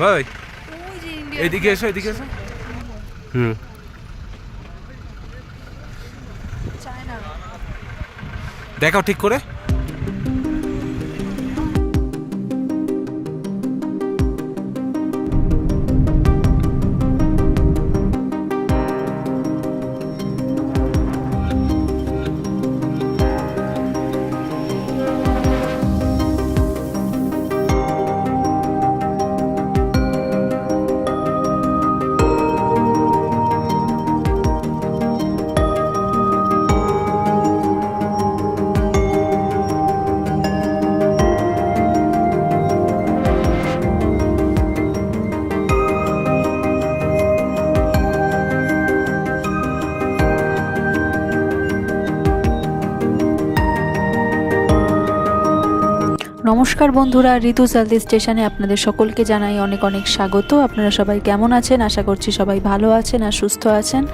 ভাই এদিকে এসো এদিকে এসো। হুম। দেখাও ঠিক করে। নমস্কার বন্ধুরা, ঋতু সালদি স্টেশনে আপনাদের সকলকে জানাই অনেক অনেক স্বাগত। আপনারা সবাই কেমন আছেন? আশা করছি সবাই ভালো আছেন আর সুস্থ আছেন।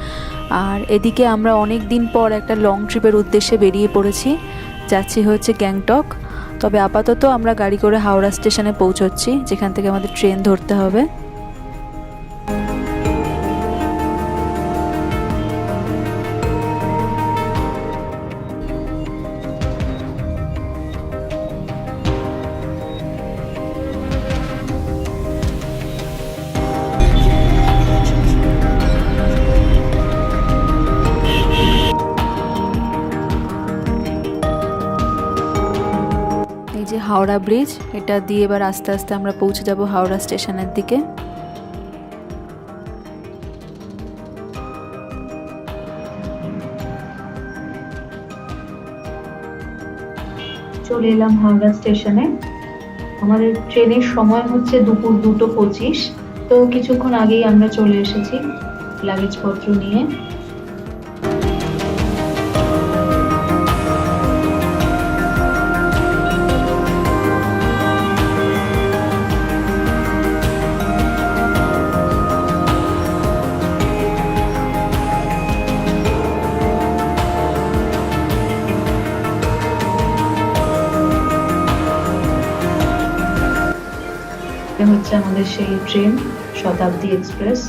আর এদিকে আমরা অনেক দিন পর একটা লং ট্রিপের উদ্দেশ্যে বেরিয়ে পড়েছি। যাচ্ছি হচ্ছে গ্যাংটক। তবে আপাতত আমরা গাড়ি করে হাওড়া স্টেশনে পৌঁছচ্ছি, যেখান থেকে আমাদের ট্রেন ধরতে হবে। হাওড়া ব্রিজ, এটা দিয়ে এবার আস্তে আস্তে আমরা পৌঁছে যাব হাওড়া স্টেশনের দিকে। চলে এলাম হাওড়া স্টেশনে। আমাদের ট্রেনের সময় হচ্ছে দুপুর দুটো পঁচিশ। তো কিছুক্ষণ আগেই আমরা চলে এসেছি লাগেজপত্র নিয়ে। আমাদের সেই ট্রেন, শতাব্দী এক্সপ্রেস।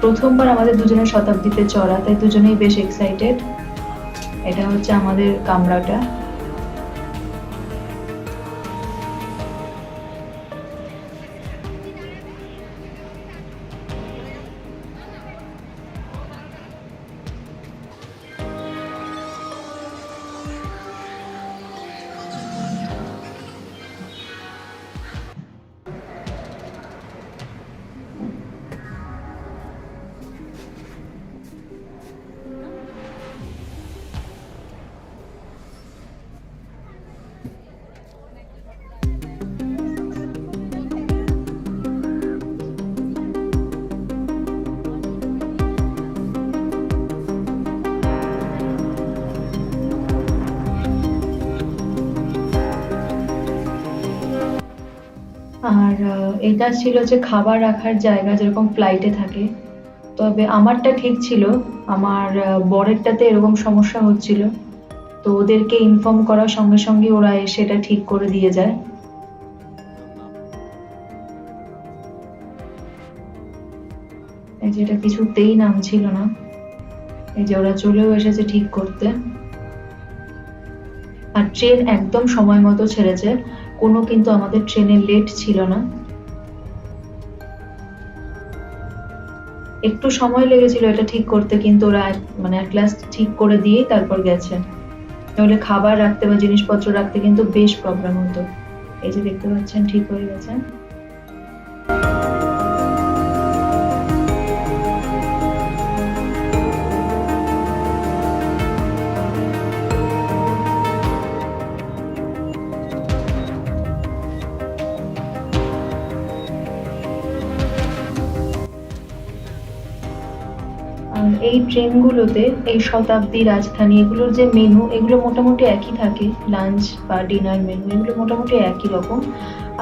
প্রথমবার আমাদের দুজনের শতাব্দীতে চড়া, তাই দুজনেই বেশ এক্সাইটেড এটা হচ্ছে আমাদের কামরাটা। আর এটা ছিল যে খাবার রাখার জায়গা যেরকম ফ্লাইটে থাকে। তবে আমারটা ঠিক ছিল, আমার বরেরটাতে এরকম সমস্যা হচ্ছিল। তো ওদেরকে ইনফর্ম করার সঙ্গে সঙ্গে ওরা এসে এটা ঠিক করে দিয়ে যায়। এই যে এটা কিছুতেই নাম ছিল না। এই যে ওরা চলেও এসেছে ঠিক করতে। আর ট্রেন একদম সময় মতো ছেড়েছে। কোনো কিন্তু আমাদের ট্রেনে লেট ছিল না। একটু সময় লেগেছিল এটা ঠিক করতে, কিন্তু ওরা মানে এক গ্লাস ঠিক করে দিয়েই তারপর গেছে। তাহলে খাবার রাখতে বা জিনিসপত্র রাখতে কিন্তু বেশ প্রবলেম হতো। এই যে দেখতে পাচ্ছেন, ঠিক হয়ে গেছে। এই ট্রেনগুলোতে এই শতাব্দী রাজধানী, এগুলোর যে মেনু এগুলো মোটামুটি একই থাকে লাঞ্চ বা ডিনার মেনু এগুলো মোটামুটি একই রকম।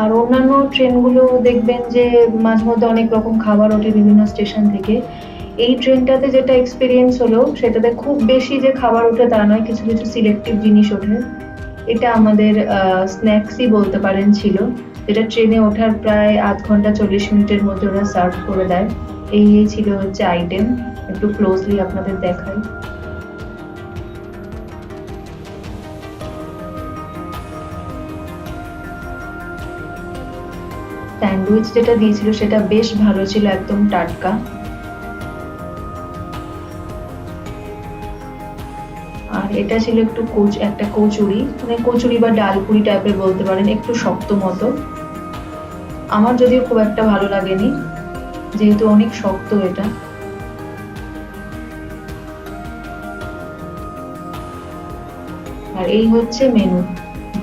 আর অন্যান্য ট্রেনগুলো দেখবেন যে মাঝে মধ্যে অনেক রকম খাবার ওঠে বিভিন্ন স্টেশন থেকে। এই ট্রেনটাতে যেটা এক্সপিরিয়েন্স হলো, সেটাতে খুব বেশি যে খাবার ওঠে তা নয়, কিছু কিছু সিলেক্টিভ জিনিস ওঠে। এটা আমাদের স্ন্যাক্সই বলতে পারেন ছিল। যেটা ট্রেনে ওঠার প্রায় আধ ঘণ্টা চল্লিশ মিনিটের মধ্যে ওরা সার্ভ করে দেয়। এই ছিল হচ্ছে আইটেম একটু ক্লোজলি আপনাদের দেখাই। স্যান্ডউইচ যেটা দিয়েছিল সেটা বেশ ভালো ছিল, একদম টাটকা। আর এটা ছিল একটু কোচ, একটা কচুরি মানে কচুরি বা ডালপুরি টাইপের বলতে পারেন, একটু শক্ত মতো। আমার যদিও খুব একটা ভালো লাগেনি, যেহেতু অনেক শক্ত এটা। আর এই হচ্ছে মেনু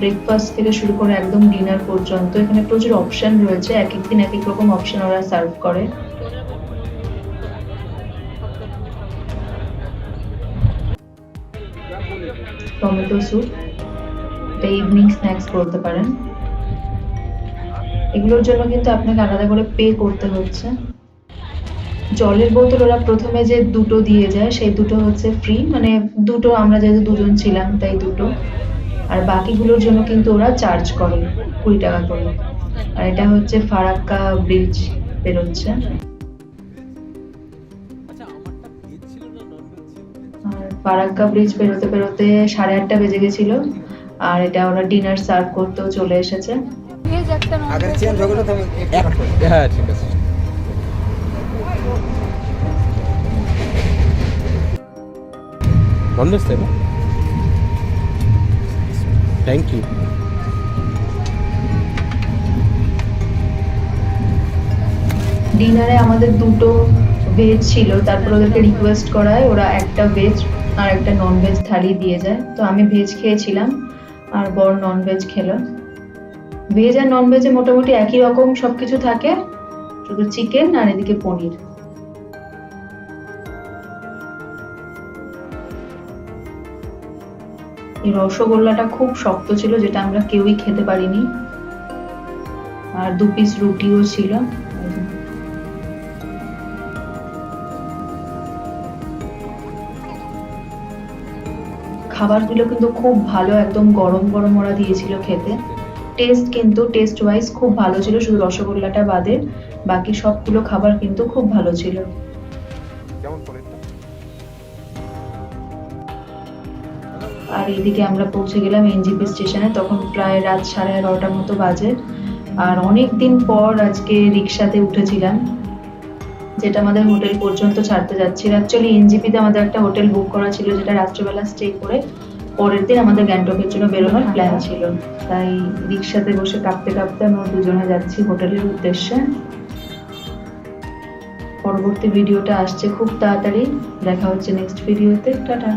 ব্রেকফাস্ট থেকে শুরু করে একদম ডিনার পর্যন্ত এখানে প্রচুর অপশন রয়েছে, এক এক দিন এক এক রকম অপশন ওরা সার্ভ করে। টমেটো স্যুপ এটা ইভিনিং স্ন্যাক্স বলতে পারেন। এগুলোর জন্য কিন্তু আপনাকে আলাদা করে পে করতে হচ্ছে। জলের বোতল ওরা প্রথমে যে দুটো দিয়ে যায়, সেই দুটো হচ্ছে ফ্রি মানে দুটো আমরা যেহেতু দুজন ছিলাম, তাই দুটো। আর বাকিগুলোর জন্য কিন্তু ওরা চার্জ করে কুড়ি টাকা করে। আর এটা হচ্ছে ফারাক্কা ব্রিজ বেরোচ্ছে। ফারাক্কা ব্রিজ পেরোতে পেরোতে সাড়ে আটটা বেজে গেছিল আর এটা ওরা ডিনার সার্ভ করতেও চলে এসেছে। থ্যাংক ইউ ডিনারে আমাদের দুটো ভেজ ছিল, তারপর ওদেরকে রিকোয়েস্ট করায়, ওরা একটা ভেজ আর একটা নন ভেজ থালি দিয়ে যায়। তো আমি ভেজ খেয়েছিলাম, আর বর নন ভেজ খেলো। ভেজ আর নন ভেজে মোটামুটি একই রকম সবকিছু থাকে, শুধু চিকেন আর এদিকে পনির। এই রসগোল্লাটা খুব শক্ত ছিল, যেটা আমরা কেউই খেতে পারিনি। আর দু পিস রুটিও ছিল। খাবারগুলো কিন্তু খুব ভালো একদম গরম গরম ওরা দিয়েছিল খেতে। টেস্ট কিন্তু টেস্ট ওয়াইজ খুব ভালো ছিল শুধু রসগোল্লাটা বাদে। বাকি সবগুলো খাবার কিন্তু খুব ভালো ছিল। আর এইদিকে আমরা পৌঁছে গেলাম এনজিপি স্টেশনে তখন প্রায় রাত সাড়ে এগারোটার মতো বাজে। আর অনেক দিন পর আজকে রিক্সাতে উঠেছিলাম। যেটা আমাদের হোটেল পর্যন্ত ছাড়তে যাচ্ছিল। অ্যাকচুয়ালি এনজিপিতে আমাদের একটা হোটেল বুক করা ছিল যেটা রাত্রেবেলা স্টে করে পরের দিন আমাদের গ্যাংটকের জন্য বেরোনোর প্ল্যান ছিল। তাই রিক্সাতে বসে কাঁপতে কাঁপতে আমরা দুজনে যাচ্ছি হোটেলের উদ্দেশ্যে। পরবর্তী ভিডিওটা আসছে খুব তাড়াতাড়ি। দেখা হচ্ছে নেক্সট ভিডিওতে টাটা।